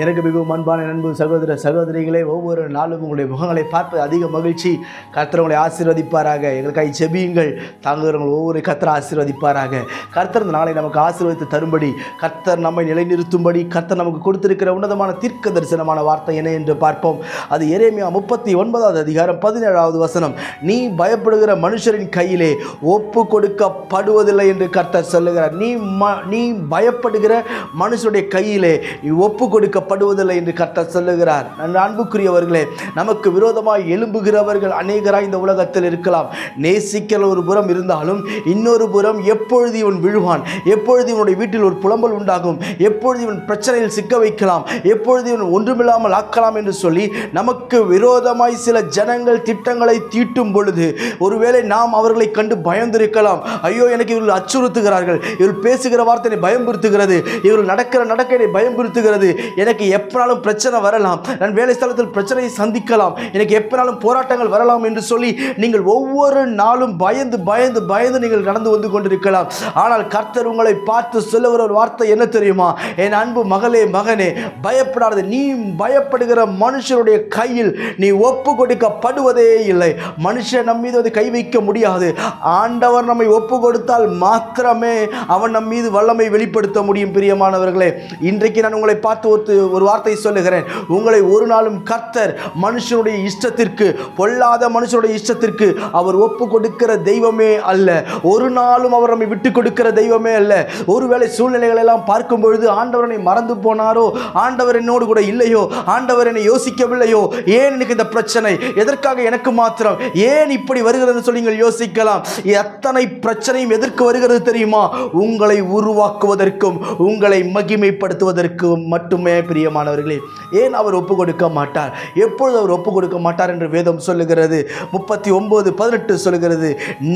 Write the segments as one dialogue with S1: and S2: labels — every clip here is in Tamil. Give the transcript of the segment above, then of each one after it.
S1: எனக்கு மிகவும் அன்பான நண்பு சகோதர சகோதரிகளே ஒவ்வொரு நாளும் உங்களுடைய முகங்களை பார்ப்பது அதிக மகிழ்ச்சி. கர்த்தர் உங்களை ஆசீர்வதிப்பாராக. எங்களுக்காக செபியுங்கள். தாங்குகிறவங்க ஒவ்வொரு கர்த்தர் ஆசீர்வதிப்பாராக. கர்த்தர் இந்த நாளை நமக்கு ஆசீர்வதித்து தரும்படி கர்த்தர் நம்மை நிலைநிறுத்தும்படி கர்த்தர் நமக்கு கொடுத்திருக்கிற உன்னதமான தீர்க்க தரிசனமான வார்த்தை என்ன என்று பார்ப்போம். அது எரேமியா முப்பத்தி ஒன்பதாவது அதிகாரம் பதினேழாவது வசனம். நீ பயப்படுகிற மனுஷரின் கையிலே ஒப்பு கொடுக்கப்படுவதில்லை என்று கர்த்தர் சொல்லுகிறார். நீ ம நீ பயப்படுகிற மனுஷருடைய கையிலே நீ ஒப்பு கொடுக்க கொடுக்கப்படுவதில்லை என்று கர்த்தர் சொல்லுகிறார். நன் அன்புக்குரியவர்களே நமக்கு விரோதமாய் எழும்புகிறவர்கள் அநேகராய் இந்த உலகத்தில் இருக்கலாம். நேசிக்கிற ஒரு புறம் இருந்தாலும் இன்னொரு புறம் எப்பொழுது இவன் விழுவான்? எப்பொழுது இவனுடைய வீட்டில் ஒரு புலம்பல் உண்டாகும்? எப்பொழுது இவன் பிரச்சனையில் சிக்க வைக்கலாம்? எப்பொழுது இவன் ஒன்றுமில்லாமல் ஆக்கலாம் என்று சொல்லி நமக்கு விரோதமாய் சில ஜனங்கள் திட்டங்களை தீட்டும் பொழுது ஒருவேளை நாம் அவர்களை கண்டு பயந்திருக்கலாம். ஐயோ எனக்கு இவர்கள் அச்சுறுத்துகிறார்கள். இவர்கள் பேசுகிற வார்த்தை பயம்புறுத்துகிறது. இவர்கள் நடக்கிற நடக்க என்னை எனக்கு எனக்கு எப்பனாலும் பிரச்சனை வரலாம். நான் வேலை ஸ்தலத்தில் பிரச்சனையை சந்திக்கலாம். எனக்கு எப்பனாலும் போராட்டங்கள் வரலாம் என்று சொல்லி நீங்கள் ஒவ்வொரு நாளும் பயந்து பயந்து பயந்து நீங்கள் நடந்து வந்து கொண்டிருக்கலாம். ஆனால் கர்த்தர் உங்களை பார்த்து சொல்லுகிற ஒரு வார்த்தை என்ன தெரியுமா? என் அன்பு மகளே மகனே பயப்படாத. நீ பயப்படுகிற மனுஷனுடைய கையில் நீ ஒப்பு கொடுக்கப்படுவதே இல்லை. மனுஷன் நம் மீது வந்து கை வைக்க முடியாது. ஆண்டவர் நம்மை ஒப்பு கொடுத்தால் மாத்திரமே அவன் நம் மீது வல்லமை வெளிப்படுத்த முடியும் பிரியமானவர்களே. இன்றைக்கு நான் உங்களை பார்த்து ஒரு ஒரு வார்த்தை சொல்லுகிறேன். உங்களை ஒரு நாளும் கர்த்தர் மனுஷனுடைய இஷ்டத்திற்கு பொல்லாத மனுஷனுடைய இஷ்டத்திற்கு அவர் ஒப்பு கொடுக்கிற தெய்வமே அல்ல. ஒரு நாளும் அவர் நம்மை விட்டு கொடுக்கிற தெய்வமே அல்ல. ஒருவேளை சூழ்நிலைகள் எல்லாம் பார்க்கும் பொழுது ஆண்டவரனை மறந்து போனாரோ ஆண்டவர் என்னோடு கூட இல்லையோ ஆண்டவர் என்னை யோசிக்கவில்லையோ ஏன் எனக்கு இந்த பிரச்சனை? எதற்காக எனக்கு மாத்திரம்? ஏன் இப்படி வருகிறதுன்னு சொல்லி நீங்கள் யோசிக்கலாம். எத்தனை பிரச்சனையும் எதற்கு வருகிறது தெரியுமா? உங்களை உருவாக்குவதற்கும் உங்களை மகிமைப்படுத்துவதற்கும் மட்டுமே பிரியமானவர்களே ஏன் அவர் ஒப்பு கொடுக்க மாட்டார்? எப்பொழுது அவர் ஒப்பு கொடுக்க மாட்டார் என்று வேதம் சொல்லுகிறது? முப்பத்தி ஒன்பது பதினெட்டு சொல்லுகிறது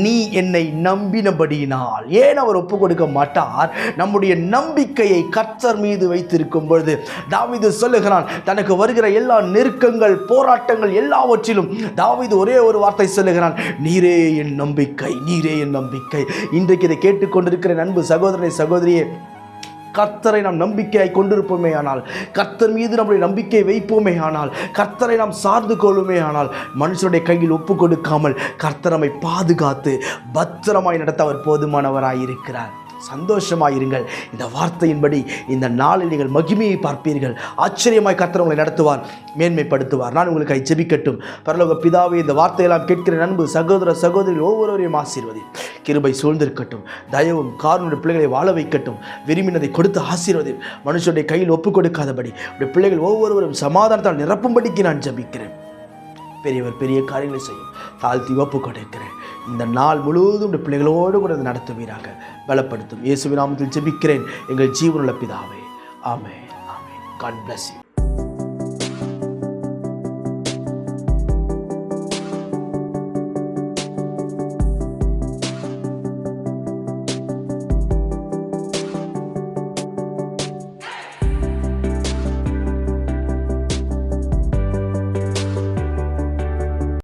S1: நீ என்னை நம்பினபடியினால். ஏன் அவர் ஒப்பு கொடுக்க மாட்டார்? நம்முடைய நம்பிக்கையை கர்த்தர் மீது வைத்திருக்கும் பொழுது தாவீது சொல்லுகிறான் தனக்கு வருகிற எல்லா நெருக்கங்கள் போராட்டங்கள் எல்லாவற்றிலும் தாவீது ஒரே ஒரு வார்த்தை சொல்லுகிறான் நீரே என் நம்பிக்கை நீரே என் நம்பிக்கை. இன்றைக்கு இதை கேட்டுக்கொண்டிருக்கிற நண்பு சகோதரனை சகோதரியே கர்த்தரை நாம் நம்பிக்கையாய் கொண்டிருப்போமே ஆனால் கர்த்தர் மீது நம்முடைய நம்பிக்கை வைப்போமே ஆனால் கர்த்தரை நாம் சார்ந்து கொள்ளுமே ஆனால் மனுஷனுடைய கையில் ஒப்பு கொடுக்காமல் கர்த்தர் நம்மை பாதுகாத்து பத்திரமாய் நடத்த அவர் போதுமானவராய் இருக்கிறார் சந்தோஷமாயிருங்கள். இந்த வார்த்தையின்படி இந்த நாளில் நீங்கள் மகிமையை பார்ப்பீர்கள். ஆச்சரியமாய் கர்த்தர் உங்களை நடத்துவார் மேன்மைப்படுத்துவார். நான் உங்களுக்கு ஜெபிக்கட்டும். பரலோக பிதாவை இந்த வார்த்தையெல்லாம் கேட்கிற நண்பு சகோதர சகோதரி ஒவ்வொருவரையும் ஆசீர்வதி கிருபை சூழ்ந்திருக்கட்டும். தயவும் காரணம் பிள்ளைகளை வாழ வைக்கட்டும். விரும்பினதை கொடுத்து ஆசீர்வதி மனுஷனுடைய கையில் ஒப்பு கொடுக்காதபடி பிள்ளைகள் ஒவ்வொருவரும் சமாதானத்தால் நிரப்பும்படிக்கு நான் ஜபிக்கிறேன். பெரியவர் பெரிய காரியங்களை செய்யும். தாழ்த்தி ஒப்பு கொடுக்கிறேன். இந்த நாள் முழுவதும் உடைய பிள்ளைகளோடு கூட நடத்துவீராக. பலப்படுத்தும். இயேசுவின் நாமத்தில் ஜெபிக்கிறேன். எங்கள் ஜீவனுள்ள பிதாவே. ஆமே ஆமே காட் பிளஸ் யூ